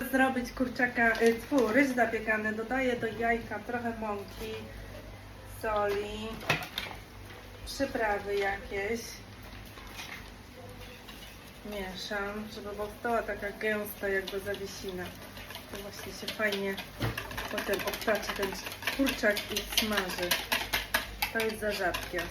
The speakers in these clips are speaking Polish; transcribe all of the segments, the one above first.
Zrobić kurczaka, y, tfu, ryż zapiekany, dodaję do jajka trochę mąki, soli, przyprawy jakieś. Mieszam, żeby powstała taka gęsta jakby zawiesina. To właśnie się fajnie potem obtacza ten kurczak i smaży. To jest za rzadkie.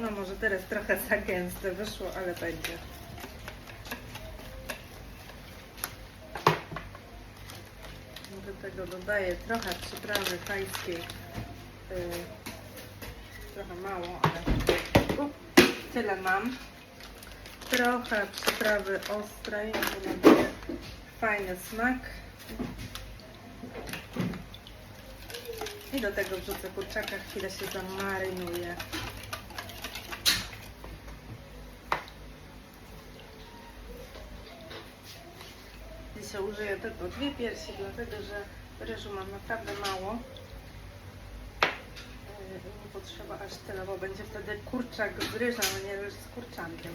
No może teraz trochę za gęste wyszło, ale będzie. Do tego dodaję trochę przyprawy tajskiej. Yy, trochę mało, ale tyle mam. Trochę przyprawy ostrej, bo nadaje fajny smak. I do tego wrzucę kurczaka, chwilę się zamarynuje. Dzisiaj użyję tylko dwie piersi, dlatego że ryżu mam naprawdę mało. Yy, Nie potrzeba aż tyle, bo będzie wtedy kurczak z ryżem, a nie ryż z kurczankiem.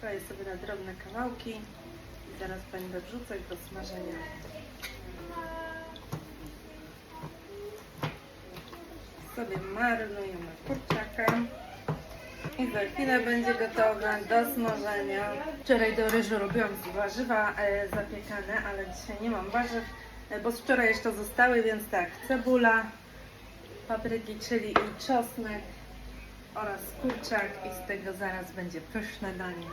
Kroję sobie na drobne kawałki i zaraz będę wrzucać do smażenia. Sobie marynujemy kurczaka. I za chwilę będzie gotowe do smażenia. Wczoraj do ryżu robiłam warzywa e, zapiekane, ale dzisiaj nie mam warzyw, e, bo z wczoraj jeszcze zostały, więc tak, cebula, papryki, czyli i czosnek oraz kurczak i z tego zaraz będzie pyszne danie.